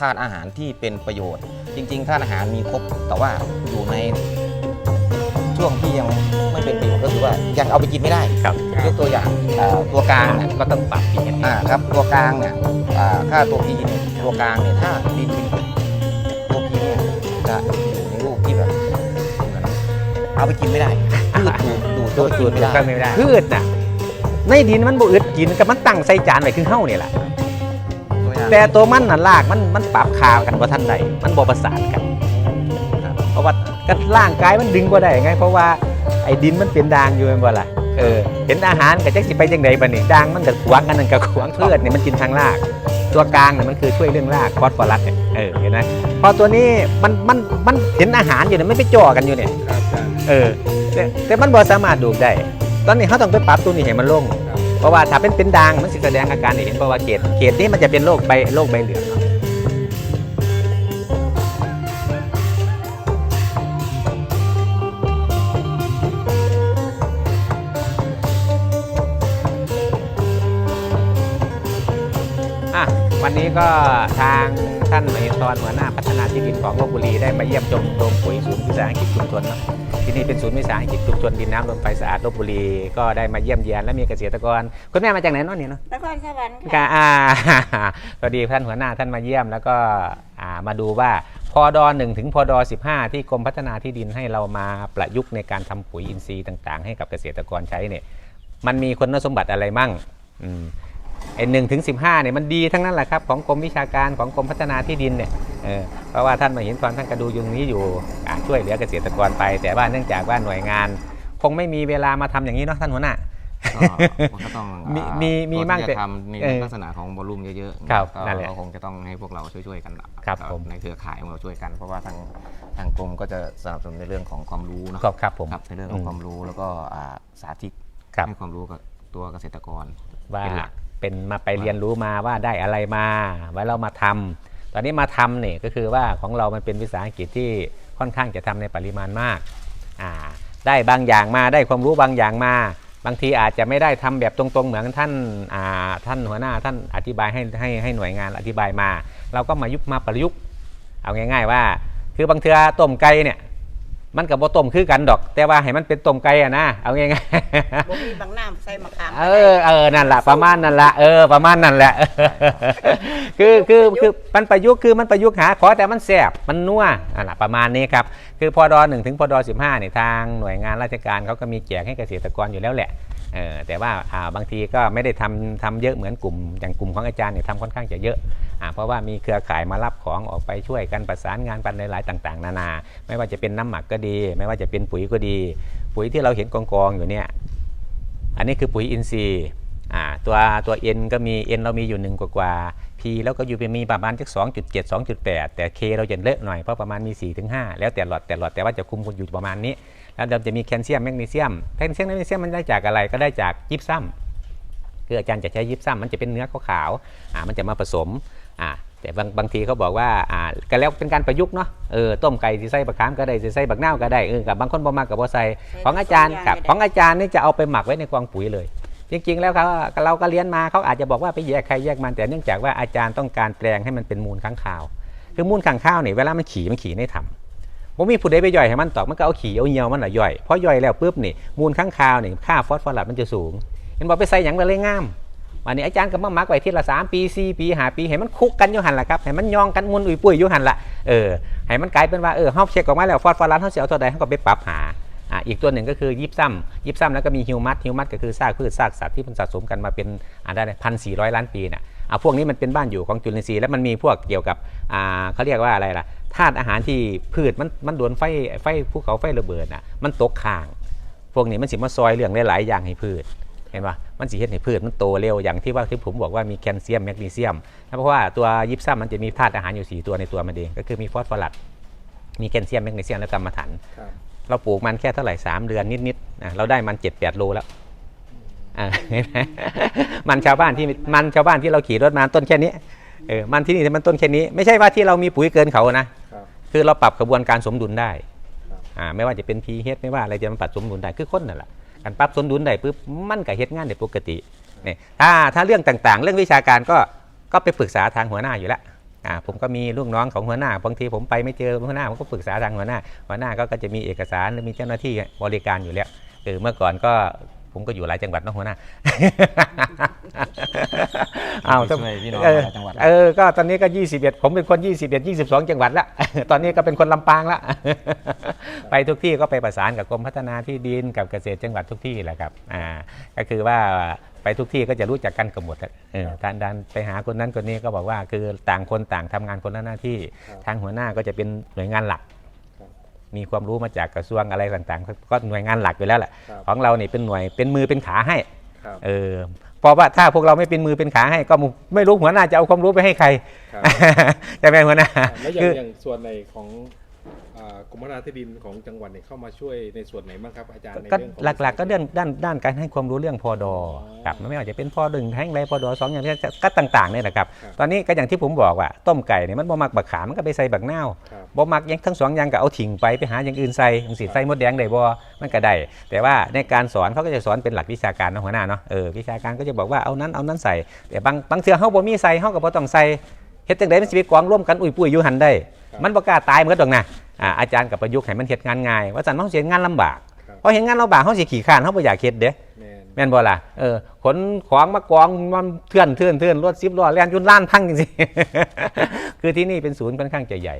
ธาตุอาหารที่เป็นประโยชน์ จริงๆธาตุอาหารมีครบแต่ว่าอยู่ในช่วงที่ยังไม่เป็นประโยชน์ก็คือว่ายังเอาไปกินไม่ได้ครับยกตัวอย่างเอ่อตัวกลางเนี่ยก็ต้องปรับพีเออ่าครับตัวกลางเนี่ยอ่าค่าตัวพีเนี่ยตัวกลางเนี่ยถ้าดินเป็นกรดตัวพีเนี่ยจะอยู่ในรูปที่แบบเหมือนเอาไปกินไม่ได้พืชดูดดูดดูเข้าดไปดูกิดนไม่ก็ได้ไม่ได้พืชน่ะในดินมันบ่อึดกินกับมันตั้งใส่จานไว้คือเฮานี่แหละตัวอย่าง แต่ตัวมันน่ะลากมันมันปรับคากันบ่ทันใดมันบ่ประสานกันครับเพราะว่าก็ร่างกายมันดึงบ่ได้ไง เพราะว่าไอ้ดินมันเป็นด่างอยู่แม่นบ่ล่ะเออเห็นอาหารก็จักสิไปจังไดบัดนี้ด่างมันก็ขวางกันนั่นก็ขวางพืชเนี่ยมันกินทางราก ตัวกลางเนี่ยมันคือช่วยเรื่องรากฟอสฟอรัสเนี่ยเออเห็นไหมพอตัวนี้มันมันมันเห็นอาหารอยู่เนี่ยไม่ไปจ่อกันอยู่เนี่ยครับอาจารย์เออแต่แต่มันบ่สามารถดูดได้ ตอนนี้เขาต้องไปปรับตัวนี้ให้มันลงครับ เพราะว่าถ้าเป็นเป็นด่างมันสิแสดงอาการให้เห็นเพราะว่าเกล็ดเกล็ดนี้มันจะเป็นโรคใบโรคใบเหลืองเนาะ วันนี้ก็ทางท่านมหินทรหัวหน้าพัฒนาที่ดินของลบบุรีได้มาเยี่ยมชมโรงปุ๋ยศูนย์วิสาหกิจชุมชนเนอะที่นี่เป็นศูนย์วิสาหกิจชุมชนดินน้ำลมไฟสะอาดลบบุรี ก็ได้มาเยี่ยมเยียนและมีเกษตรกร คุณแม่มาจากไหนนาะเนี่ยเนาะนครสวรรค์ค่ะค่ะอ่าพอดีท่านหัวหน้าท่านมาเยี่ยมแล้วก็อ่ามาดูว่าพอดหนึ่งถึงพอดสิบห้าที่กรมพัฒนาที่ดินให้เรามาประยุกต์ในการทำปุ๋ยอินทรีย์ต่าง ๆ ให้กับเกษตรกรใช้เนี่ยมันมีคุณสมบัติอะไรมั่งอืม ไอ้หนึ่งถึงสิบห้าเนี่ยมันดีทั้งนั้นแหละครับของกรมวิชาการของกรมพัฒนาที่ดินเนี่ยเออเพราะว่าท่านมาเห็นตอนท่านก็ดูอยู่ตรงนี้อยู่อ่าช่วยเหลือเกษตรกรไป แต่ว่าเนื่องจากว่าหน่วยงาน คงไม่มีเวลามาทำอย่างนี้เนาะท่านหัวหน้าก็มันก็ต้องมีอ่ามีมีตัวมั่งที่แต่จะทำในเออลักษณะของวอลลุ่มเยอะๆครับก็นั่นแหละก็คงจะต้องให้พวกเราช่วยๆกันครับเอ่อผมในเครือข่ายของเราช่วยกัน เพราะว่าทางทางกรมก็จะสนับสนุนในเรื่องของความรู้เนาะครับครับผมครับในเรื่องของความรู้แล้วก็อ่าสาธิตครับให้ความรู้กับตัวเกษตรกรว่าเป็นหลัก เป็นมาไปเรียนรู้มาว่าได้อะไรมา ไว้เรามาทำตอนนี้มาทำเนี่ยก็คือว่าของเรามันเป็นวิสาหกิจที่ค่อนข้างจะทำในปริมาณมากอ่าได้บางอย่างมาได้ความรู้บางอย่างมา บางทีอาจจะไม่ได้ทำแบบตรงๆ เหมือนท่านอ่าท่านหัวหน้าท่านอธิบายให้ให้ให้หน่วยงานอธิบายมา เราก็มายุบมาประยุกต์เอาง่าย ๆ ว่า คือบางเทือต้มไก่เนี่ย มันกับบ่ต้มคือกันดอก แต่ว่าให้มันเป็นต้มไก่อะนะเอาง่ายๆบ่มีบางน้ำใส่มะขามเออเออนั่นแหละประมาณนั่นแหละเออประมาณนั่นแหละ คือคือคือมันประยุกต์คือมันประยุกต์หาขอแต่มันแสบมันนัวนั่นแหละประมาณนี้ครับคือพอดอหนึ่งถึงพอดอสิบห้าเนี่ยทางหน่วยงานราชการเขาก็มีแจกให้เกษตรกรอยู่แล้วแหละเออ แต่ว่าอ่าบางทีก็ไม่ได้ทำทำเยอะเหมือนกลุ่ม อย่างกลุ่มของอาจารย์เนี่ยทำค่อนข้างจะเยอะอ่าเพราะว่ามีเครือข่ายมารับของออกไปช่วยกันประสานงานกันหลายๆต่าง ๆ นานา ไม่ว่าจะเป็นน้ำหมักก็ดี ไม่ว่าจะเป็นปุ๋ยก็ดี ปุ๋ยที่เราเห็นกองๆอยู่เนี่ยอันนี้คือปุ๋ยอินทรีย์อ่าตัวตัว N ก็มี N เรามีอยู่หนึ่งกว่ากว่า P แล้วก็อยู่มีประมาณจัก2.7 2.8 แต่ K เราจะเลอะหน่อยเพราะประมาณมี 4-5 แล้วแต่หลอดแต่หลอดแต่ว่าจะคุมอยู่ประมาณนี้ แล้วเราจะมีแคลเซียมแมกนีเซียมแคลเซียมแมกนีเซียมมันได้จากอะไรก็ได้จากยิปซัมคืออาจารย์จะใช้ยิปซัมมันจะเป็นเนื้อขาวๆอ่ามันจะมาผสมอ่าแต่บางบางทีเขาบอกว่าอ่าก็แล้วเป็นการประยุกต์เนาะเออต้มไก่สิใส่บักขามก็ได้สิใส่บักนาวก็ได้เออกับบางคนบ่มากกับบ่ใส่ของอาจารย์กับของอาจารย์นี่จะเอาไปหมักไว้ในกองปุ๋ยเลย จริง ๆ แล้วเขาเราก็เรียนมาเขาอาจจะบอกว่าไปแยกใครแยกมันแต่เนื่องจากว่าอาจารย์ต้องการแปลงให้มันเป็นมูลค้างคาว คือมูลค้างคาวเนี่ยเวลามันขี่มันขี่ในถ้ำ ผมมีผู้ใดไปย่อยให้มันตอกมันก็เอาขี่เอาเหี่ยวมันละย่อยพอย่อยแล้วปุ๊บนี่มูลค้างคาวนี่ค่าฟอสฟอรัสมันจะสูง เห็นบอกไปใส่หยังเลยงามวันนี้อาจารย์ก็มามักไว้ทีละสามปีสี่ปีหาปีให้มันคุกกันอยู่หันละครับให้มันยองกันมุนอุ้ยปุ้ยอยู่หันละเออให้มันกลายเป็นว่าเออเฮาเช็คออกมาแล้วฟอสฟอรัสเฮาสิเอาตัวใดเฮาก็ไปปรับหาอ่าอีกตัวหนึ่งก็คือยิบซ้ำยิบซ้ำแล้วก็มีฮิวมัสฮิวมัสก็คือซากพืชซากสัตว์ที่มันสะสมกันมาเป็นอ่าได้พันสี่ร้อยล้านปีน่ะอ่าพวกนี้มันเป็นบ้านอยู่ของจุลินทรีย์แล้วมันมีพวกเกี่ยวกับอ่าเขาเรียกว่าอะไรล่ะ ธาตุอาหารที่พืชมันมันโดนไฟไฟภูเขาไฟระเบิดน่ะมันตกค้าง พวกนี้มันสิมาซอยเรื่องหลายๆอย่างให้พืชเห็นปะมันสิเฮ็ดให้พืชมันโตเร็วอย่างที่ว่าที่ผมบอกว่ามีแคลเซียมแมกนีเซียมเพราะว่าตัวยิบซ้ำมันจะมีธาตุอาหารอยู่สี่ตัวในตัวมันเองก็คือมีฟอสฟอรัสมีแคลเซียมแมกนีเซียมและกรรมะถันครับเราปลูกมันแค่เท่าไหร่3เดือนนิดๆอะเราได้มัน7 8โลแล้วอะเห็นไหมมันชาวบ้านที่มันชาวบ้านที่เราขี่รถมาต้นแค่นี้ เออมันที่นี่มันต้นแค่นี้ ไม่ใช่ว่าที่เรามีปุ๋ยเกินเขานะครับคือเราปรับกระบวนการสมดุลได้ครับอ่าไม่ว่าจะเป็น pH ไม่ว่าอะไรจะมันปรับสมดุลได้คือคนนั่นแหละการปรับสมดุลได้ปุ๊บมันก็เฮ็ดงานได้ปกติเนี่ยถ้าถ้าเรื่องต่างๆ เรื่องวิชาการก็ก็ไปปรึกษาทางหัวหน้าอยู่แล้วอ่าผมก็มีลูกน้องของหัวหน้าบางทีผมไปไม่เจอหัวหน้าผมก็ปรึกษาทางหัวหน้าหัวหน้าก็ก็จะมีเอกสารหรือมีเจ้าหน้าที่บริการอยู่แล้วเออเมื่อก่อนก็ ผมก็อยู่หลายจังหวัดเนอะหัวหน้าเอาไปช่วยพี่น้องเออหลายจังหวัดเออก็ตอนนี้ก็ 21 ผมเป็นคน 21 22 จังหวัดละ ตอนนี้ก็เป็นคนลำปางละ ไปทุกที่ก็ไปประสานกับกรมพัฒนาที่ดินกับเกษตรจังหวัดทุกที่แหละครับอ่าก็คือว่าไปทุกที่ก็จะรู้จักกันกับหมดอะเออการดันไปหาคนนั้นคนนี้ก็บอกว่าคือต่างคนต่างทำงานคนละหน้าที่ครับทางหัวหน้าก็จะเป็นหน่วยงานหลักครับ มีความรู้มาจากกระทรวงอะไรต่างๆ ก็หน่วยงานหลักอยู่แล้วแหละครับของเรานี่เป็นหน่วยเป็นมือเป็นขาให้ครับ เออเพราะว่าถ้าพวกเราไม่เป็นมือเป็นขาให้ก็ไม่รู้หัวหน้าจะเอาความรู้ไปให้ใครครับ ใช่ไหมหัวหน้าแล้วอย่าคืงอ อย่างส่วนในของอ่า กรมพัฒนาที่ดินของจังหวัดเนี่ยเข้ามาช่วยในส่วนไหนบ้างครับอาจารย์ในก็เรื่องของ หลักๆก็เรื่องด้านด้านการให้ความรู้เรื่องพอดออครับไม่ว่าจะเป็นพอดึงแท่งไรพอดอสองอย่างนี้ก็ต่างๆเนี่ยแหละครับครับตอนนี้ก็อย่างที่ผมบอกว่าต้มไก่เนี่ยมันบ่มักบักขามมันก็ไปใส่บักนาวครับบ่มักอยังทั้งสองอย่างก็เอาทิ้งไปไปหาอย่างอื่นใส่จังสิใส่มดแดงได้บ่มันก็ได้แต่ว่าในการสอนเขาก็จะสอนเป็นหลักวิชาการนะหัวหน้าเนาะเออวิชาการก็จะบอกว่าเอานั้นเอานั้นใส่แต่บางบางเทื่อเฮาบ่มีใส่เฮาก็บ่ต้องใส่เฮ็ดจังไดมันสิไปกองร่วมกันอุ้ยปุ้ยอยู่หันได้ ครับมันบ่กล้าตายเหมือนดอกนะอ่าอาจารย์กับประยุกต์ให้มันเฮ็ดงานง่ายว่าซั่นมันเฮ็ดงานลำบากครับพอเห็นงานลำบากเฮาสิขี้คร้านเฮาบ่อยากเฮ็ดเด้ แมนแม่นบ่ล่ะเออขนของมากองมันเทื่อนเทื่อนเทื่อนรถซิบล้อแล่นยุ่นล้านพังจริงๆ คือที่นี่เป็นศูนย์ค่อนข้างจะใหญ่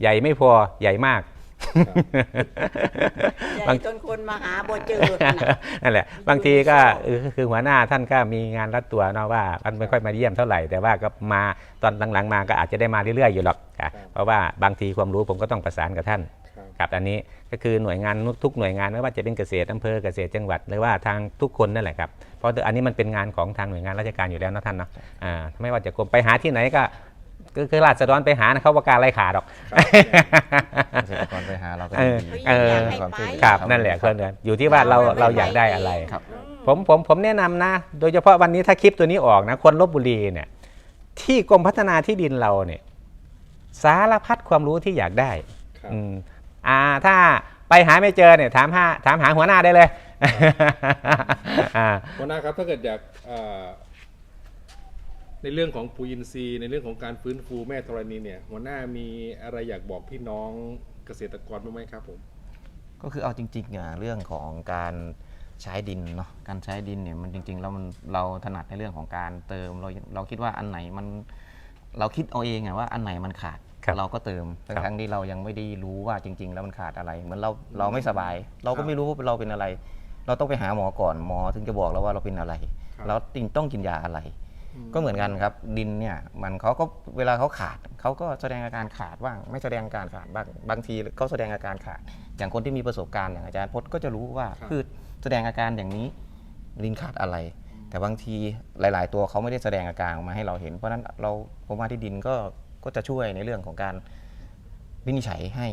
ใหญ่ไม่พอใหญ่มาก ใหญ่จนคนมาหาบ่เจอน่ะนั่นแหละ บางทีก็เออคือหัวหน้าท่านก็มีงานรัดตัวเนาะว่ามันไม่ค่อยมาเยี่ยมเท่าไหร่แต่ว่าก็มาตอนหลังๆมาก็อาจจะได้มาเรื่อยๆอยู่หรอกค่ะเพราะว่าบางทีความรู้ผมก็ต้องประสานกับท่านครับครับอันนี้ก็คือหน่วยงานทุกหน่วยงานไม่ว่าจะเป็นเกษตรอำเภอเกษตรจังหวัดหรือว่าทางทุกคนนั่นแหละครับเพราะอันนี้มันเป็นงานของทางหน่วยงานราชการอยู่แล้วนะท่านเนาะอ่าไม่ว่าจะกรมไปหาที่ไหนก็ ก็คือราษฎรไปหานะเขาประกล้าศไล่ขาดอก เกษตรกรไปหาเราก็เออยินดีเออ ให้ความช่วยเหลือ ครับนั่นแหละคืออยู่ที่ว่าเราเราอยากได้อะไร ครับ ผมผมผมแนะนำนะ โดยเฉพาะวันนี้ถ้าคลิปตัวนี้ออกนะ คนลบบุรีเนี่ย ที่กรมพัฒนาที่ดินเราเนี่ย สารพัดความรู้ที่อยากได้ครับ อืมอ่าถ้าไปหาไม่เจอเนี่ย ถามหาถามหาหัวหน้าได้เลยอ่า หัวหน้าครับถ้าเกิดอยากอ่า ในเรื่องของปุ๋ยอินทรีย์ในเรื่องของการฟื้นฟูแม่ธรณีเนี่ยหัวหน้ามีอะไรอยากบอกพี่น้องเกษตรกรบ้างไหมครับผมก็คือเอาจริงๆอะเรื่องของการใช้ดินเนาะการใช้ดินเนี่ยมันจริงๆแล้วมันเราถนัดในเรื่องของการเติมเราเราคิดว่าอันไหนมันเราคิดเอาเองอะว่าอันไหนมันขาดครับเราก็เติมครับทั้งๆที่เรายังไม่ได้รู้ว่าจริง ๆ แล้วมันขาดอะไร เหมือนเราเราไม่สบาย เราก็ไม่รู้ว่าเราเป็นอะไร เราต้องไปหาหมอก่อนหมอถึงจะบอกเราว่าเราเป็นอะไร ครับเราติต้องกินยาอะไร ก็เหมือนกันครับ ดินเนี่ยมันเขาก็เวลาเขาขาดเขาก็แสดงอาการขาดบ้าง ไม่แสดงอาการขาดบ้างบางทีก็แสดงอาการขาด อย่างคนที่มีประสบการณ์อย่างอาจารย์พจน์ก็จะรู้ว่าครับพืชแสดงอาการอย่างนี้ดินขาดอะไร แต่บางทีหลาย ๆ ตัวเขาไม่ได้แสดงอาการออกมาให้เราเห็น เพราะฉะนั้นเราผมว่าที่ดินก็ก็จะช่วยในเรื่องของการวินิจฉัยให้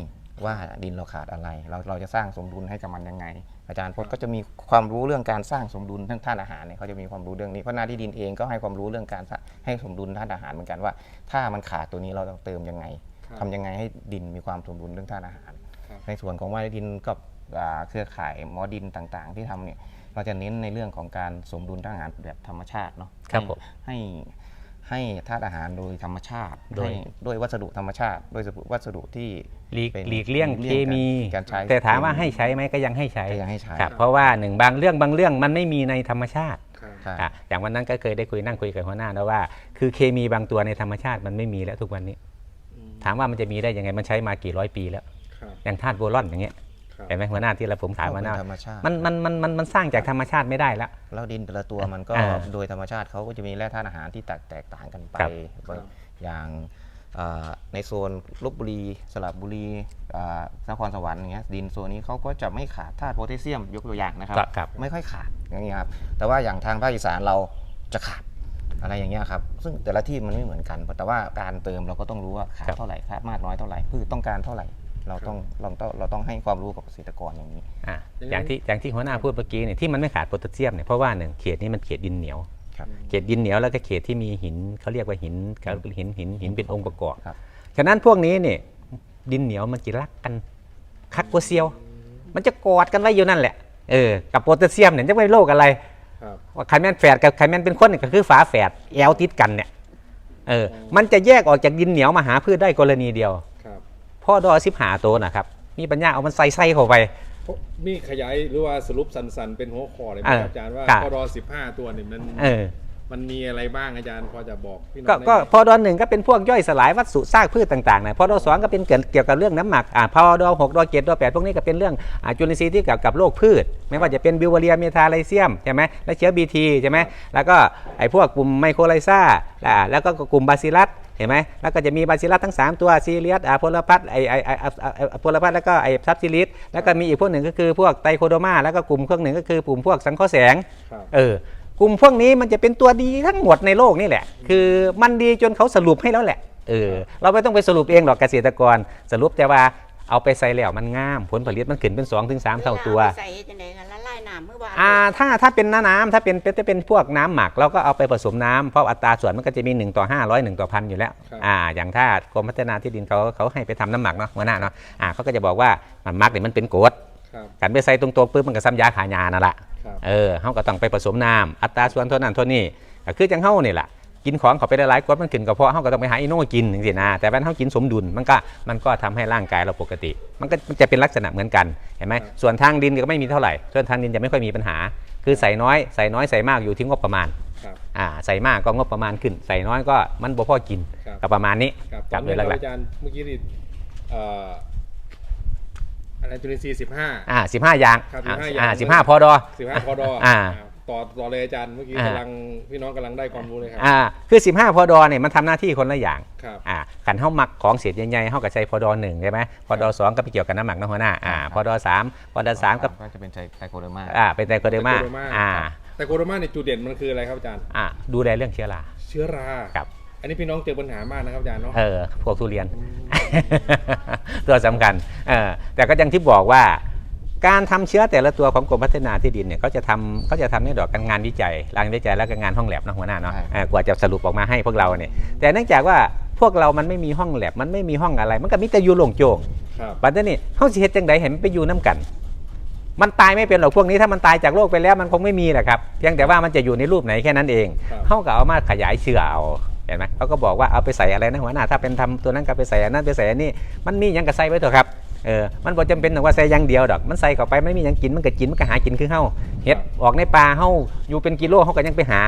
ว่าดินเราขาดอะไร เราเราจะสร้างสมดุลให้กับมันยังไง อาจารย์พจน์ก็จะมีความรู้เรื่องการสร้างสมดุลทั้งท่านอาหารเนี่ยเขาจะมีความรู้เรื่องนี้เพราะหน้าที่ดินเองก็ให้ความรู้เรื่องการสร้างให้สมดุลท่านอาหารเหมือนกันว่า ถ้ามันขาดตัวนี้เราต้องเติมยังไงครับทำยังไงให้ดินมีความสมดุลเรื่องธาตุอาหารครับในส่วนของว่าดินกับอ่าเครือข่ายหมอดินต่างๆ ที่ทำเนี่ยเราจะเน้นในเรื่องของการสมดุลธาตุอาหารแบบธรรมชาติเนาะครับผมให้ให้ธาตุอาหารโดยธรรมชาติโดยให้ด้วยวัสดุธรรมชาติโดยวัสดุที่หลีกเป็นหลีกเลี่ยงหเคลีกเลี่ยงมีการใช้แต่ถามว่าให้ใช้ไหมก็ยังให้ใช้ก็ยังให้ใช้ครับเพราะว่าหนึ่งบางเรื่องบางเรื่องมันไม่มีในธรรมชาติครับใช่อะอย่างวันนั้นก็เคยได้คุยนั่งคุยกับหัวหน้าแล้วว่า คือเคมีบางตัวในธรรมชาติมันไม่มีแล้วทุกวันนี้อืมถามว่ามันจะมีได้ยังไงมันใช้มากี่ร้อยปีแล้วครับอย่างธาตุโบรอนอย่างเงี้ย ครับเห็นไหมหัวหน้าที่เราผมถามหัวหน้าก็เป็นธรรมชาติมันมันมันมันมันสร้างจากธรรมชาติไม่ได้แล้วแล้วดินแต่ละตัวมันก็อ่าโดยธรรมชาติเขาก็จะมีแร่ธาตุอาหารที่แตกแตกต่างกันไปครับครับอย่างอ่าในโซนลบบุรีสระบุรีอ่านครสวรรค์อย่างเงี้ยดินโซนนี้เขาก็จะไม่ขาดธาตุโพแทสเซียมยกตัวอย่างนะครับครับไม่ค่อยขาดอย่างนี้ครับแต่ว่าอย่างทางภาคอีสานเราจะขาดอะไรอย่างเงี้ยครับ ซึ่งแต่ละที่มันไม่เหมือนกัน แต่ว่าการเติมเราก็ต้องรู้ว่าขาดครับเท่าไหร่ขาดมากน้อยเท่าไหร่พืชต้องการเท่าไหร่ เราต้องเราต้องเราต้องให้ความรู้กับเกษตรกรอย่างนี้อะอย่างนั้นอย่างที่อย่างที่หัวหน้าพูดเมื่อกี้เนี่ยที่มันไม่ขาดโพแทสเซียมเนี่ยเพราะว่าหนึ่งเขตนี้มันเขตดินเหนียวครับเขตดินเหนียวแล้วก็เขตที่มีหินเขาเรียกว่าหินเขาหินหินหินเป็นองค์ประกอบครับฉะนั้นพวกนี้เนี่ยดินเหนียวมันจะรักกันคักกว่าเซียว มันจะกอดกันไว้อยู่นั่นแหละเออกับโพแทสเซียมเนี่ยจะไม่โรคอะไรครับว่าไขมันแฝดกับไขมันเป็นคนเนี่ยก็คือฝาแฝดแอลติดกันเนี่ยเออมันจะแยกออกจากดินเหนียวมาหาพืชได้กรณีเดียวครับ พ่อดอสิบหาตัวนะครับ มีปัญญาเอามันใส่ใส่เข้าไปเพราะนี่ขยายหรือว่าสรุปสันๆ เป็นหัวข้อเลยไหมเออครับอาจารย์ว่าครับพอรอสิบห้าตัวเนี่ยมันเออมันมีอะไรบ้างอาจารย์พอจะบอกพี่น้องก็ได้ก็ไหมพอดอหนึ่งก็เป็นพวกย่อยสลายวัสดุซากพืชต่างๆนะพอดอสองก็เป็นเกี่ยวเกี่ยวกับเรื่องน้ำหมักอ่าพอดอหกดอเจ็ดดอแปดพวกนี้ก็เป็นเรื่องอ่าจุลินทรีย์ที่เกี่ยวกับโรคพืช ไม่ว่าจะเป็นบิวเวอเรียเมทาไลเซียมใช่ไหมและเชื้อบีทีใช่ไหมแล้วก็ไอ้พวกกลุ่มไมโครไลซ่าอ่าแล้วก็กลุ่มบาซิลัส เห็นไหมแล้วก็จะมีบาซิลัสทั้ง 3 ตัวซีเรียสอ่าโพลาพัสไอไอไอโพลาพัสแล้วก็ไอซับซิลิสแล้วก็มีอีกพวกหนึ่งก็คือพวกไตโคโดมาแล้วก็กลุ่มพวกหนึ่งก็คือกลุ่มพวกสังเคราะห์แสงครับเออกลุ่มพวกนี้มันจะเป็นตัวดีทั้งหมดในโลกนี่แหละ คือมันดีจนเขาสรุปให้แล้วแหละเออเราไม่ต้องไปสรุปเองหรอกเกษตรกร สรุปแต่ว่าเอาไปใส่แล้วมันงามผลผลิตมันขึ้นเป็น2อถึงสเท่าตัวายน้ำเมื่อวานอ่าถ้าถ้าเป็นน้ำน้ำถ้าเป็นเป็นถ้าเป็นพวกน้ำหมักเราก็เอาไปผสมน้ำเพราะอัตราส่วนมันก็จะมี 1 ต่อ 500 1 ต่อพันอยู่แล้วครับ อ่าอย่างถ้ากรมพัฒนาที่ดินเขาเขาให้ไปทำน้ำหมักเนาะหัวหน้าเนาะอ่าเขาก็จะบอกว่ามันหมักเนี่ยมันเป็นกรดครับกันไปใส่ตรงๆปุ๊บมันก็ซ้ำยาขายานั่นแหละ ครับ เออเฮาก็ต้องไปผสมน้ำอัตราส่วนเท่านั้นเท่านี้ก็คือจังเฮานี่แหละ กินของเขาไปได้หลายกรดมันขึ้นกระเพาะเฮาก็ต้องไปหาอีโน่กินจังซี่นะแต่ว่าเฮากินสมดุลมันก็มันก็ทำให้ร่างกายเราปกติ มันก็มันจะเป็นลักษณะเหมือนกันเห็นไหมครับส่วนทางดินก็ไม่มีเท่าไหร่ส่วนทางดินจะไม่ค่อยมีปัญหา คือใส่น้อยใส่น้อยใส่มากอยู่ที่งบประมาณครับอ่าใส่มากก็งบประมาณขึ้น ใส่น้อยก็มันบ่พอกินครับก็ประมาณนี้ครับกับตโดอนยนี้หลักอาจารย์เมื่อกี้นี่เอ่ออะไรจุลินทรีย์สิบห้าๆอ่า15อย่างครับอ่า15อย่างอ่า15พอดอสิบห้าพอดออ่า ต่อต่อเลยอาจารย์เมื่อกี้อ่า กำลังพี่น้องกำลังได้ความรู้เลยครัอ่าคือ 15 พอดอเนี่ยมันทำหน้าที่คนละอย่างครับอ่าขันเฮาหมักของเศษใหญ่ๆเฮาก็ใช้พอดอหนึ่งใช่ไหมพอดอสองก็ไปเกี่ยวกับน้ำหมักน้ำหัวหน้าอ่าพอดอสามพอดอสามก็ก็จะเป็นไตโคเดอร์มา อ่าเป็นไตโคเดอร์มาไตโคเดอร์มาอ่าแต่โคโรมาในจุดเด่นมันคืออะไรครับอาจารย์ อ่าดูแลเรื่องเชื้อรา เชื้อราครับ อันนี้พี่น้องเจอปัญหามากนะครับอาจารย์เนาะ เออพวกทุเรียน ตัวสำคัญเออแต่ก็อยังที่บอกว่า การทำเชื้อแต่ละตัวของกรมพัฒนาที่ดินเนี่ยเขาจะทำเขาจะทำในดอกการงานวิจัยงานวิจัยแล้วก็งานห้องแลบนะหัวหน้าเนาะใช่เออกว่าจะสรุปออกมาให้พวกเราเนี่ยแต่เนื่องจากว่าพวกเรามันไม่มีห้องแลบมันไม่มีห้องอะไร มันก็มีแต่อยู่โล่งโจงครับปัจจุบันนี้เฮาสิเฮ็ดจังไดเห็นไปอยู่น้ำกัน มันตายไม่เป็นหรอกพวกนี้ถ้ามันตายจากโลกไปแล้วมันคงไม่มีแหละครับเพียงแต่ว่ามันจะอยู่ในรูปไหนแค่นั้นเองครับเฮาก็เอามาขยายเชื้อเอาเห็นไหมเขาก็บอกว่าเอาไปใส่อะไรนะหัวหน้าถ้าเป็นทำตัวนั้นก็ไปใส่อันนั้นไปใส่อันนี้มันมีหยังก็ใส่ไว้เถอะครับ เออมันบ่จำเป็นต้องว่าใส่อย่างเดียวดอก มันใส่เข้าไปไม่มีหยังกินมันก็กินมันก็หากินคือเฮาเฮ็ดออกในป่าเฮาอยู่เป็นกิโลเฮาก็ยังไปหา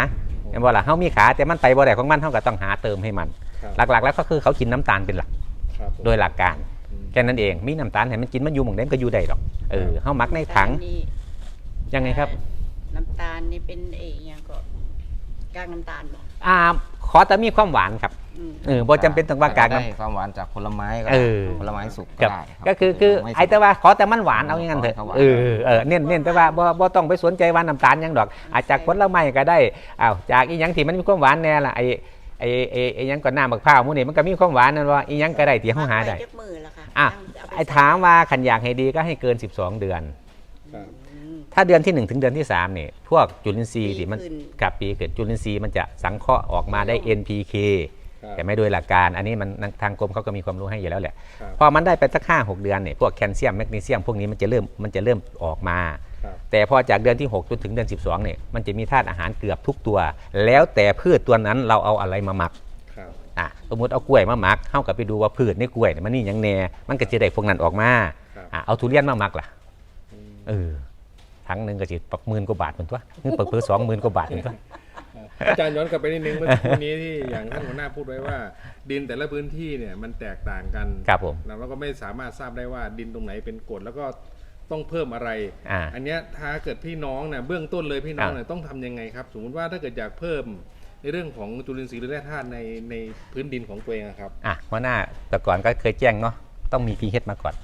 เห็นบ่ล่ะเฮามีขาแต่มันไปบ่ได้ของมันเฮาก็ต้องหาเติมให้มันครับหลักๆ แล้วก็คือเขากินน้ำตาลเป็นหลักครับผมโดยหลักการอืมแค่นั้นเองมีน้ำตาลให้มันกินมันอยู่หม่องใดมันก็อยู่ได้ดอกเออเฮามักในถังนี่ยังไงครับ น้ำตาลนี่เป็นเอกยังก็กากน้ำตาลบ่อ่า ขอแต่มีความหวานครับอืมเออบ่จำเป็นต้องว่ากากได้น้ำความหวานจากผลไม้ก็เอได้อผลไม้สุกคก็รับได้รับก็คือคือม่สุก ไอ้แต่ว่าขอแต่มันหวานเอาอย่างนั้นเถอะขอให้เขาหวาน เออเออเน้นเน้นแต่ว่าบ่บ่ต้องไปสนใจว่าน้ำตาลหยังดอก อาจจากผลไม้ก็ได้อ้าวจากอีหยังที่มันมีความหวานแน่ล่ะไอ้ไอ้ไอ้ไอ้หยังก็น้ำมะพร้าวหมู่นี่มันก็มีความหวานนั่นว่าอีหยังก็ได้ที่เฮาหาได้ปจักมือละค่ะอะ ตั้งเปไอ้ถามว่าขันอยากให้ดีก็ให้เกิน 12 เดือน ครับอืม ถ้าเดือนที่ 1 ถึงเดือนที่3นี่พวกจุลินทรีย์ที่มันปีขึ้น กับปีเกิดจุลินทรีย์มันจะสังเคราะห์ออกมาได้ NPK ครับแต่ไม่โดยหลักการ อันนี้มันทางกรมเขาก็มีความรู้ให้อยู่แล้วแหละ ครับพอมันได้ไปสักห้าหกเดือนเนี่ยพวกแคลเซียมแมกนีเซียมพวกนี้มันจะเริ่มมันจะเริ่มออกมา ครับ แต่พอจากเดือนที่ 6 จนถึงเดือน 12เนี่ยมันจะมีธาตุอาหารเกือบทุกตัว แล้วแต่พืชตัวนั้นเราเอาอะไรมาหมักครับ อะสมมติเอากล้วยมาหมักเข้ากับไปดูว่าพืชในกล้วยเนี่ยมันนี่หยังแน่มันก็จะได้พวกนั้นออกมาครับ อะเอาทุเรียนมาหมักล่ะอืมเออ ทั้งหนึ่งก็สิปักหมื่นกว่าบาทเหมือนตัวนี่ปักเพื่อสองหมื่นกว่าบาทเหมือนตัวอาจารย์ย้อนกลับไปนิดนึงเมื่อสักครู่นี้ที่อย่างท่านหัวหน้าพูดไว้ว่า ดินแต่ละพื้นที่เนี่ยมันแตกต่างกันครับผมเราก็ไม่สามารถทราบได้ว่าดินตรงไหนเป็นกรดแล้วก็ต้องเพิ่มอะไรอ่าอันเนี้ยถ้าเกิดพี่น้องเนี่ยเบื้องต้นเลยพี่น้องอ่าเนี่ยต้องทำยังไงครับ สมมติว่าถ้าเกิดอยากเพิ่มในเรื่องของจุลินทรีย์หรือแร่ธาตุในในพื้นดินของตัวเองอะครับ อะหัวหน้าแต่ก่อนก็เคยแจ้งเนาะต้องมี pH มาก่อน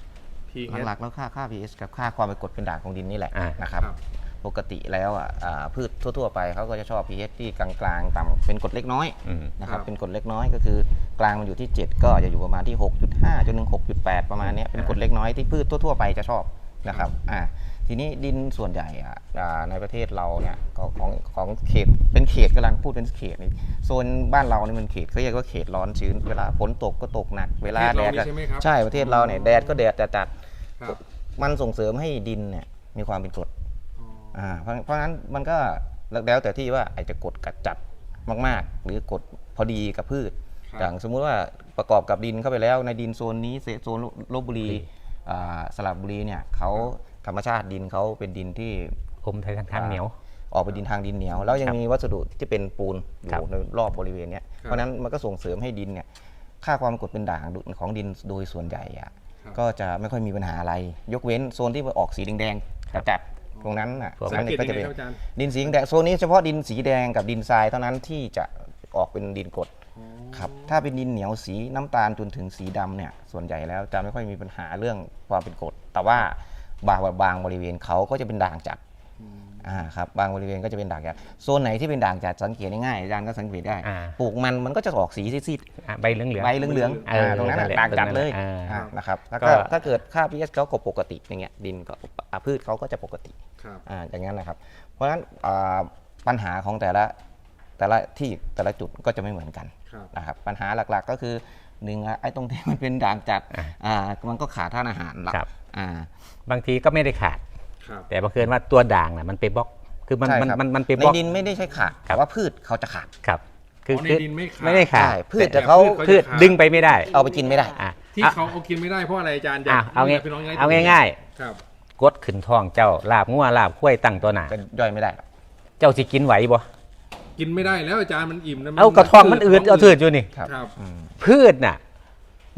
พีเอหลักๆแล้วค่าค่า pH กับค่าความเป็นกรดเป็นด่างของดินนี่แหละอ่า นะครับครับ ปกติแล้วอะอ่าพืชทั่ว ๆ ไปเขาก็จะชอบ pH ที่กลางๆต่ำเป็นกรดเล็กน้อยอืม นะครับครับเป็นกรดเล็กน้อยก็คือกลางมันอยู่ที่ 7 ก็จะอยู่ประมาณที่ 6.5จนถึง6.8 ประมาณเนี้ยเป็นกรดเล็กน้อยที่พืชทั่ว ๆ ไปจะชอบนะครับอ่าทีนี้ดินส่วนใหญ่อะอ่าในประเทศเราเนี่ยก็ของของเขตเป็นเขตกำลังพูดเป็นเขตนี่โซนบ้านเรานี่มันเขตเขาเรียกว่าเขตร้อนชื้นเวลาฝนตกก็ตกหนักเวลาประแดเทศดเราก็นี่ใช่ไหมครับ ใช่ประเทศเราเนี่ยแดดก็แดดจัด ครับๆมันส่งเสริมให้ดินเนี่ยมีความเป็นกรดอ๋ออ่าเพราะเพราะฉะนั้นมันก็แล้วแต่ที่ว่าไอาจจะกดกัดจัดมาก ๆ หรือกดพอดีกับพืช ครับอย่างสมมุติว่าประกอบกับดินเข้าไปแล้วในดินโซนนี้โซนลบบุรีอ่าสระบุรีเนี่ยเขาธรรมชาติดินเขาเป็นดินที่ อมไทยทางทางเหนียว ออกไปดินทางดินเหนียว แล้วยังครับมีวัสดุที่เป็นปูนอครับยู่ในรอบบริเวณเนี้ยเพราะฉะนั้นมันก็ส่งเสริมให้ดินเนี่ยค่าความกดเป็นด่างของดินโดยส่วนใหญ่อะครับ ก็จะไม่ค่อยมีปัญหาอะไร ยกเว้นโซนที่ออกสีแดงๆจัดๆตรงนั้นน่ะพวกตรงนั้นเนี่ยก็จะเป็นสังเกตยังไงครับอาจารย์ดินสีแดงโซนนี้เฉพาะดินสีแดงกับดินทรายเท่านั้นที่จะออกเป็นดินกรดครับถ้าเป็นดินเหนียวสีน้ำตาลจนถึงสีดำเนี่ยส่วนใหญ่แล้วจะไม่ค่อยมีปัญหาเรื่องความเป็นกรดแต่ว่าบางบางบริเวณเขาก็จะเป็นด่างจัด อ่าครับบางบริเวณก็จะเป็นด่างจัดโซนไหนที่เป็นด่างจัดสังเกตง่ายๆอาจารย์ก็สังเกตได้อ่า ปลูกมันมันก็จะออกสีซีดอะใบเหลืองเหลืองๆใบเหลืองๆเอออ่าตรงนั้นนั่น่ะนแหละด่างจัดเลยตรงนั้นแหละอ่าอ่านะครับแล้วก็ก็ ถ้าเกิดค่า pH เขาก็ปกติอย่างเงี้ยดินก็อ่าพืชเขาก็จะปกติ ครับ อ่าอย่างนั้นนะครับ เพราะฉะนั้นอ่าปัญหาของแต่ละแต่ละที่แต่ละจุดก็จะไม่เหมือนกันครับ นะครับปัญหาหลักๆก็คือหนึ่งอะไอ้ตรงที่มันเป็นด่างจัดอ่ามันก็ขาดธาตุอาหารหลักครับ อ่า บางทีก็ไม่ได้ขาด ครับ แต่บังเอิญว่าตัวด่างน่ะมันไปบล็อก คือมันใช่มันครับ มันมันไปในบล็อก ดินไม่ได้ใช่ขาดครัแต่บว่าพืชเขาจะขาด ครับ คืออ๋อในคือดินไม่ขาด ไม่ได้ขาดใช่พืชแต่จะเขาเขา พืชจะขาดดึงไปไม่ได้เอาไปกินไม่ได้ อะที่อะ เขาเอากินไม่ได้เพราะอะไรอาจารย์อะเอาง่ายพี่น้องจะได้เอาง่าย ครับๆกดขึ้นท้องเจ้าลาบงัวลาบข้วยตั้งตัวหนาก็ย่อยไม่ได้หรอกเจ้าสิกินไหวบ่กินไม่ได้แล้วอาจารย์มันอิ่มนะมันเอากระท้องมันอืดเอาถืดอยู่นี่ ครับครับ อืม พืชน่ะ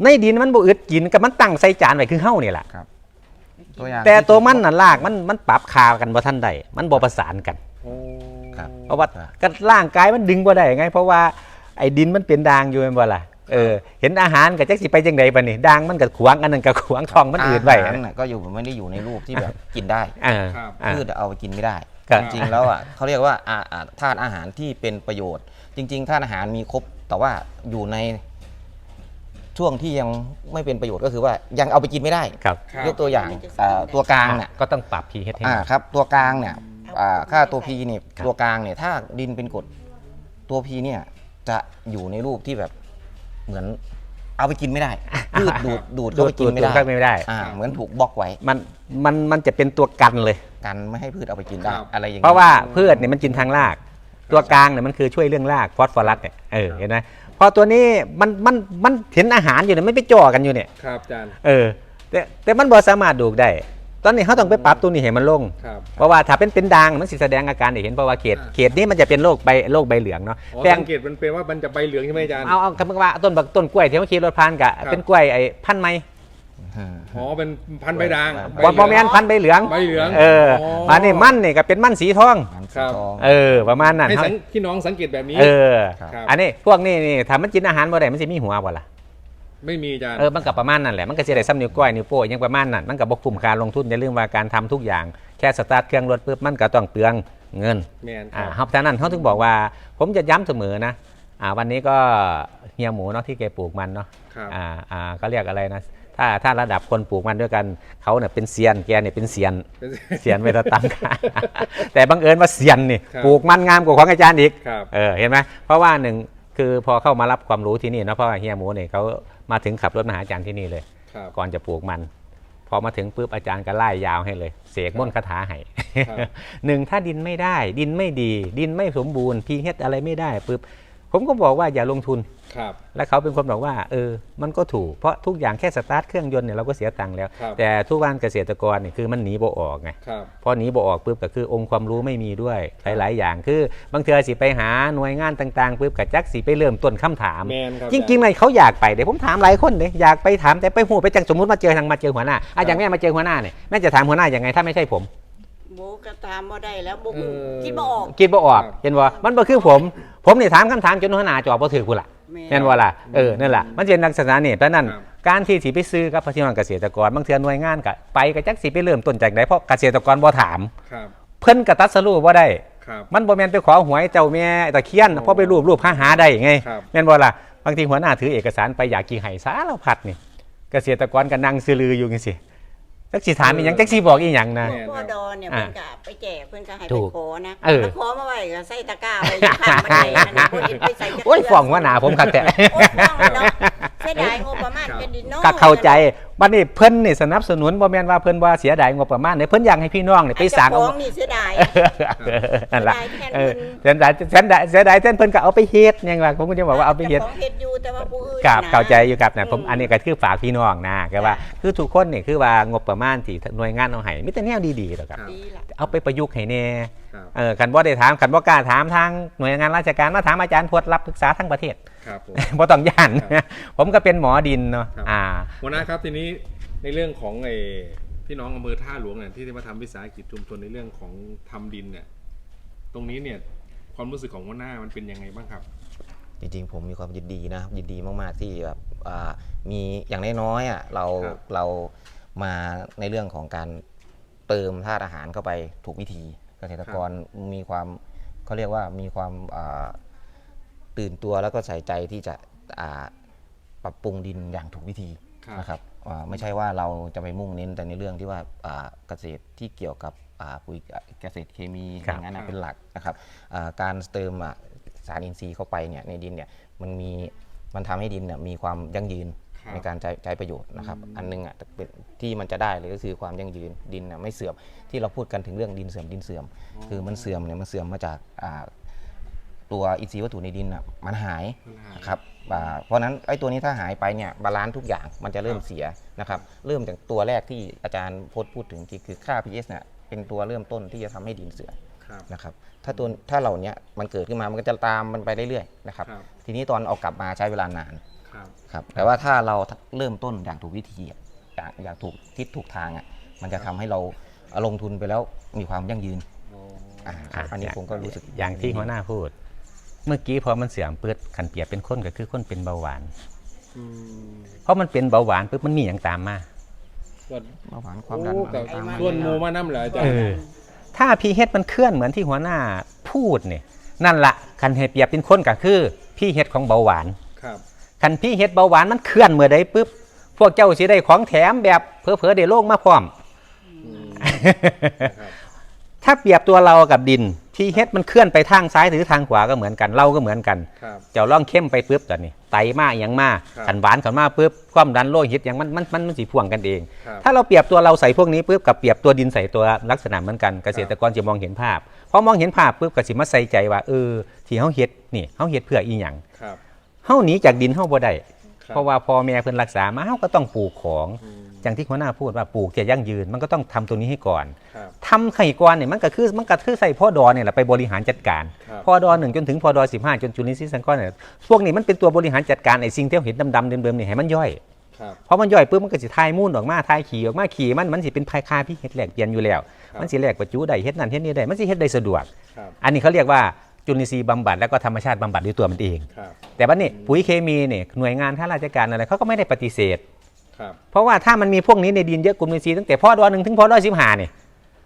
ในดินมันบ่อืดกินกับมันตั้งใส่จานไว้คือเฮานี่แหละ ตัวอย่างแต่ตัวมันน่ะลากมันมันปรับคากันบ่ทันใดมันบ่ประสานกันโอ้ครับเพราะว่าก็ร่างกายมันดึงบ่ได้ไง เพราะว่าไอ้ดินมันเป็นด่างอยู่แม่นบ่ล่ะเออเห็นอาหารก็จักสิไปจังไดบัดนี้ด่างมันก็ขวางอันนั้นก็ขวางท้องมันอืดไว้าหารน่ะก็อยู่ไม่ได้อยู่ในรูปที่แบบกินได้เออครับอะพืชเอาไปกินไม่ได้ ครับ จริงๆแล้วอะเขาเรียกว่าอ่าอ่าธาตุอาหารที่เป็นประโยชน์ จริง ๆธาตุอาหารมีครบแต่ว่าอยู่ใน ช่วงที่ยังไม่เป็นประโยชน์ก็คือว่ายังเอาไปกินไม่ได้ครับครับ ยกตัวอย่างอ่าตัวกลางเนี่ยก็ต้องปรับ pH ให้อ่ามัน ครับตัวกลางเนี่ยอ่าค่าตัว P เนี่ยครับ ตัวกลางเนี่ยถ้าดินเป็นกรดตัว P เนี่ยจะอยู่ในรูปที่แบบเหมือนเอาไปกินไม่ได้พืชดูดดูดเข้าไปกินไม่ดูดเข้าไปไม่ได้ อ่าเหมือนถูกบล็อกไว้มันมันมันจะเป็นตัวกันเลย กันไม่ให้พืชเอาไปกินได้ครับ อะไรอย่างเพราะว่าพืชเนี่ยมันกินทางราก ตัวกลางเนี่ยมันคือช่วยเรื่องรากฟอสฟอรัสเนี่ยเออเห็นไหม พอตัวนี้มันมันมันเห็นอาหารอยู่เนี่ยมันไปจ่อกันอยู่เนี่ย ครับอาจารย์ เออ แต่แต่มันบ่สามารถดูกได้ ตอนนี้เขาต้องไปปรับตัวนี้ให้มันลง ครับเพราะว่าถ้าเป็นเป็นด่างมันสิแสดงอาการให้เห็นเพราะว่าเขตอ่า เขตนี้มันจะเป็นโรคใบโรคใบเหลืองเนาะอ๋อแป้งสังเกตมันเป็นว่ามันจะใบเหลืองใช่ไหมอาจารย์ เอาเอาคำว่าต้นบักต้นกล้วยที่เมื่อกี้รถพานกะครับเป็นกล้วยไอ้พันธุ์ไหม อืมอ๋อเป็นพันธุ์ใบด่างใบบอเหลืบองอแมนพันธุ์ใบเหลืองใบเหลืองเอออ๋อมานี่มันนี่ก็เป็นมันสีทองมันครัสีบทองเออประมาณนั้นให้เฮาสังพี่น้องสังเกตแบบนี้เออครับครับอันนี้พวกนี้นี่ถ้ามันกินอาหารบ่ได้มันสิมีหัวบ่ล่ะไม่มีอาจารย์เออมันก็ประมาณนั้นแหละมันก็สิได้ซ้ำนิ้วก้อยนิ้วโป้งยังประมาณนั้นมันก็บ่คุ้มค่าลงทุนอย่าลืมว่าการทำทุกอย่างแค่สตาร์ทเครื่องรถปุ๊บมันก็ต้องเปลืองเงินแมนคอ่ารับครับฉะนั้นเขาถึงบอกว่า ผมจะย้ำเสมอนะอ่าวันนี้ก็เฮียหมูเนาะที่แกปลูกมันเนาะครับอ่าอ่าก็เรียกอะไรนะ ถ้าถ้าระดับคนปลูกมันด้วยกันเขาเนี่ยเป็นเซียนแกเนี่ยเป็นเซียนเป็นเซียนไม่ต้องตามกันแต่บังเอิญว่าเซียนนี่ครับปลูกมันงามกว่าของอาจารย์อีกครับ เออเห็นไหมเพราะว่าหนึ่งคือพอเข้ามารับความรู้ที่นี่เนาะเพราะว่าเฮียหมูเนี่ยเขามาถึงขับรถมาหาอาจารย์ที่นี่เลย ครับ ก่อนจะปลูกมัน พอมาถึงปุ๊บอาจารย์ก็ไล่ยาวให้เลย เสกม่นต์คาถาให้ครับ หนึ่งถ้าดินไม่ได้ ดินไม่ดี ดินไม่สมบูรณ์พีเฮอะไรไม่ได้ปุ๊บ ผมก็บอกว่าอย่าลงทุน ครับ แล้วเขาเป็นคนบอกว่าเออ มันก็ถูก เพราะทุกอย่างแค่สตาร์ทเครื่องยนต์เนี่ยเราก็เสียตังค์แล้ว ครับ แต่ทุกวันเกษตรกรเนี่ยคือมันหนีบ่ออกไง ครับ พอหนีบ่ออกปุ๊บก็คือองค์ความรู้ไม่มีด้วยหลาย ๆ อย่างคือบางเทือสิไปหาหน่วยงานต่างๆปุ๊บกับจักสิไปเริ่มต้นคำถาม แมนครับจริงๆเลยเขาอยากไปเดี๋ยวผมถามหลายคนเลยอยากไปถามแต่ไปหูไปจังสมมติมาเจอทางมาเจอหัวหน้าอะอย่างแม่มาเจอหัวหน้าเนี่ยแม่จะถามหัวหน้ายังไงถ้าไม่ใช่ผม โบก็ตามบ่ได้แล้วบ่เออ คิดบ่ออกคิดบ่ออกครับเห็นบ่มันบ่คือผม ผมนี่ถามคำถามจนหัวหน้าจอบบ่ถือกูละแม่แม่นว่าล่ะเออนั่นแหละมันจะเป็นลักษณะนี่เพราะนั้น ครับการที่สิไปซื้อกับพี่น้องเกษตรกรบางเทื่อหน่วยงานก็ไปก็จักสิไปเริ่มต้นจากไหนเพราะเกษตรกรบ่ถาม ครับ เพิ่นก็ตัดสรุปบ่ได้ ครับ มันบ่แม่นไปขอหวยเจ้าแม่ตะเคียนเพราะไปรูปรูปหาหาได้ไงครับ แม่นบ่ล่ะบางทีหัวหน้าถือเอกสารไปอยากกี่ไห้สารพัดนี่ เกษตรกรก็นั่งซื้อลืออยู่จังซี่ จักสิถามอีหยังจักสิบอกอีหยังนะแม่พ่อดอนเนี่ยอ่าเพิ่นก็ไปแจกเพิ่นก็ให้ถูไปกขอนะเออ แล้วขอมาไว้ก็ใส่ตะกร้าไว้อยู่ข้างบันไดนั่นน่ะบ่เห็นไปใส่จักโอ้ยฟ้องหัวหน้าผมคักแต่ โอ้ยฟ้องเลยเนาะเสียดายงบประมาณครับเป็นดินเนาะก็เข้าใจบัดนี้เพิ่นนี่สนับสนุนบ่แม่นว่าเพิ่นว่าเสียดายงบประมาณเนี่ยเพิ่นอยากให้พี่น้องนี่ไปสร้างเจ้เอาของนี่เสียดายนั่นล่ะเสียดายแทนเออเพิ่นเสียดายเสียดายเสียดายแทนเพิ่นก็เอาไปเฮ็ดยังว่าผมก็จะบอกว่าเอาไปเฮ็ดจ้ของเฮ็ดอยู่แต่แต่ว่าผู้อื่นกับนะเข้าใจอยู่กับนะผมอืมอันนี้ก็คือฝากพี่น้องนะก็ว่าจ้ะคือทุกคนนี่คือว่างบประมาณที่หน่วยงานเอาให้มีแต่แนวดีๆหรอกครับครับดีล่ะเอาไปประยุกต์ให้แน่ครับเออคันบ่ได้ถามคันบ่กล้าถามทางหน่วยงานราชการมาถามอาจารย์พวดรับปรึกษาทั้งประเทศ ครับผม บ่ต้องย่านครับ ผมก็เป็นหมอดินเนาะครับ อ่า หัวหน้าครับทีนี้ในเรื่องของไอ้พี่น้องอำเภอท่าหลวงเนี่ยที่ได้มาทำวิสาหกิจชุมชนในเรื่องของทำดินเนี่ยตรงนี้เนี่ยความรู้สึกของหัวหน้ามันเป็นยังไงบ้างครับ จริงๆ ผมมีความยินดีนะครับยินดีมากๆที่แบบอ่ามีอย่างน้อยๆอะเราครับ เรามาในเรื่องของการเติมธาตุอาหารเข้าไปถูกวิธีเกษตรกรมีความเขาเรียกว่ามีความอ่า ตื่นตัวแล้วก็ใส่ใจที่จะอ่าปรับปรุงดินอย่างถูกวิธีครับ นะครับอ่าไม่ใช่ว่าเราจะไปมุ่งเน้นแต่ในเรื่องที่ว่าอ่าเกษตรที่เกี่ยวกับอ่าปุ๋ยเกษตรเคมีครัอบย่างนั้นครันะบเป็นหลักนะครับอ่าการเติมอะสารอินทรีย์เข้าไปเนี่ยในดินเนี่ยมันมีมันทำให้ดินเนี่ยมีความยั่งยืนครับ ในการใช้ใช้ประโยชน์นะครับอันหนึงอะเป็นที่มันจะได้เลยก็คือความยั่งยืนดินน่ะไม่เสื่อมที่เราพูดกันถึงเรื่องดินเสื่อมดินเสื่อม คือมันเสื่อมเนี่ยมันเสื่อมมาจากอ่า ตัวอินทรีย์วัตถุในดินอะมันหายมันหาย นะครับอ่าเพราะฉะนั้นไอ้ตัวนี้ถ้าหายไปเนี่ยบาลานซ์ทุกอย่างมันจะเริ่มครับเสียนะครับเริ่มจากตัวแรกที่อาจารย์พจน์พูดถึงคือค่า pH เนี่ยเป็นตัวเริ่มต้นที่จะทำให้ดินเสื่อม ครับ นะครับถ้าตัวถ้าเหล่านี้มันเกิดขึ้นมามันก็จะตามมันไปเรื่อยๆนะครับครับ ทีนี้ตอนเอากลับมาใช้เวลานานครับ ครับแต่ว่าถ้าเราเริ่มต้นอย่างถูกวิธีอะอย่างอย่างถูกทิศถูกทางอะมันจะทำให้เราลงทุนไปแล้วมีความยั่งยืนอ๋ออ่าครับอันนี้ผมก็รู้สึก อย่างที่หัวหน้าพูด เมื่อกี้พอมันเสื่อมเปิดขันเปรียบเป็นคนก็คือคนเป็นเบาหวานอืมเพราะมันเป็นเบาหวานปุ๊บมันมีอย่างตามมาก็เบาหวานความดันโอ้กับตามมาส่วนหมูมาน้ำเหรออาจารเอย์อถ้าพีเฮดมันเคลื่อนเหมือนที่หัวหน้าพูดเนี่ยนั่นละคันให้เปรียบเป็นคนก็คือพี่เฮดของเบาหวานครับคันพี่เฮ็ดเบาหวานมันเคลื่อนเมื่อใดปุ๊บพวกเจ้าสิได้ของแถมแบบเพอเพอๆได้โลกมาพร้อมอืมนะครับถ้าเปรียบตัวเรากับดิน พี่เฮ็ดมันเคลื่อนไปทางซ้ายหรือทางขวาก็เหมือนกันเราก็เหมือนกัน ครับเจ้าล่องเข้มไปปุ๊บตอนนี้ ไตมาอหย่างมาครับขันหวานขันมาปุ๊บความดันโลหิตอย่างมันมันมันมันสีพ่วงกันเอง ครับ ถ้าเราเปรียบตัวเราใส่พวกนี้ปุ๊บกับเปรียบตัวดินใส่ตัวลักษณะเหมือนกันเกษตรกรจะมองเห็นภาพพอมองเห็นภาพปุ๊บก็สิมาใส่ใจว่าเออที่เฮาเฮ็ดนี่เฮาเฮ็ดเพื่ออีหยังครับ เฮาหนีจากดินเฮาบ่ได้ครับ เพราะว่าพ่อแม่เพิ่นรักษามาเฮาก็ต้องปลูกของ อืม อย่างที่หัวหน้าพูดว่าปลูกจะยั่งยืน มันก็ต้องทำตรงนี้ให้ก่อนครับทำไข่ก่อนเนี่ยมันก็คือมันก็คือใส่พ่อดอเนี่ยแหละไปบริหารจัดการครับพ่อดอหนึ่งจนถึงพ่อดอสิบห้าจนจุลินทรีย์สังเคราะห์เนี่ยพวกนี้มันเป็นตัวบริหารจัดการไอ้สิ่งที่เราเห็นดำๆเดิมๆเนี่ยให้มันย่อยครับเพราะมันย่อยปุ๊บมันก็สิทายมูนออกมาทายขี่ออกมาขี่มันมันสิเป็นภายคาพี่เฮ็ดแหลกเปลี่ยนอยู่แล้วครับมันสิแหลกประจุได้เฮ็ดนั่นเฮ็ดนี่ได้มันสิเฮ็ดได้สะดวกครับอันนี้เขาเรียกว่าจุลินทรีย์บำบัดแล้วก็ธรรมชาติบำบัดด้วยตัวมันเองครับแต่ว่านี่ปุ๋ยเคมีเนี่ยหน่วยงานข้าราชการอะไรเขาก็ไม่ได้ปฏิเสธครับ เพราะว่าถ้ามันมีพวกนี้ในดินเยอะกลุ่มอินทรีย์ตั้งแต่พ่อดอหนึ่งถึงพ่อดอสิบห้าเนี่ย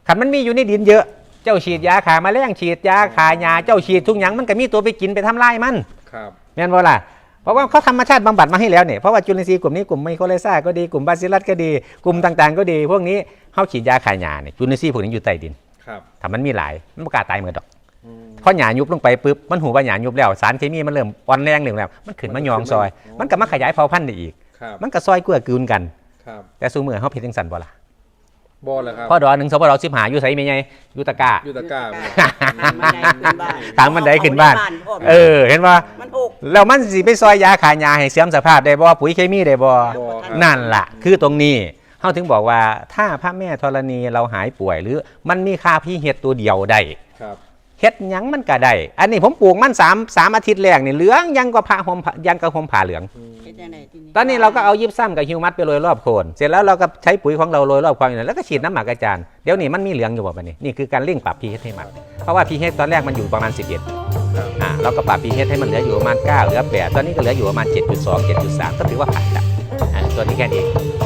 ขันมันมีอยู่ในดินเยอะ เจ้าฉีดยาขาแมาแรงฉีดยาขายา เจ้าฉีดทุกอย่างมันก็มีตัวไปกินไปทำลายมันครับแม่นบ่ล่ะเพราะว่าเขาธรรมชาติบำบัดมาให้แล้วเนี่ยเพราะว่าจุลินทรีย์กลุ่มนี้กลุ่มไมโครไลซ่าก็ดีกลุ่มบาซิลัสก็ดีกลุ่มต่างๆ ก็ดี พวกนี้เขาฉีดยาขายาเนี่ยจุลินทรีย์พวกนี้อยู่ใต้ดินครับถ้ามันมีหลายมันประกล้าตายเหมือนดอกอืมพอหยายุบลงไปปุ๊บมันหูว่าหยายุบแล้วสารเคมีมันเริ่มอ่อนแรงหนึ่งแล้ว มันขึ้นมายองซอย มันก็มาขยายเผ่าพันธุ์ได้อีกครับ มันก็ซอยเกื้อกูลกันครับแต่สูมือเขาเพชรจังสันบ่ล่ะบอลเหรอครับพ่อดอหนึ่งสปดอสิบหาอยู่ไสไม่ไงอยู่ตะกร้ายูตะกร้าไหมตามบันไดขึ้นบ้านพ่อเออ เห็นว่ามันหกแล้วมันสิไปซอยยาขายยาให้เสื่อมสภาพได้บ่ปุ๋ยเคมีได้บ่บอครับนั่นล่ะ คือตรงนี้เฮาถึงบอกว่าถ้าพระแม่ธรณีเราหายป่วยหรือมันมีค่าพี่เฮ็ดตัวเดียวได้ครับ เฮ็ดหยังมันก็ได้ อันนี้ผมปลูกมัน3 3อาทิตย์แรกนี่เหลืองยังกว่าผ้าห่มผ้ายังกับห่มผ้าเหลือง เฮ็ดจังไดทีนี้ตอนนี้เราก็เอายิบซ้ำกับฮิวมัสไปโรยรอบโคน เสร็จแล้วเราก็ใช้ปุ๋ยของเราโรยรอบความอยู่นั่นแล้วก็ฉีดน้ำหมักอาจารย์ เดี๋ยวนี้มันมีเหลืองอยู่บ่บัดนี้นี่คือการเร่งปรับ pH ให้มัน เพราะว่า pH ตอนแรกมันอยู่ประมาณ 11ครับอ่าเราก็ปรับ pH ให้มันเหลืออยู่ประมาณ 9 เหลือ 8 ตอนนี้ก็เหลืออยู่ประมาณ 7.2 7.3 ก็ถือว่าผ่านแล้วอ่าตัวนี้แค่นี้เอง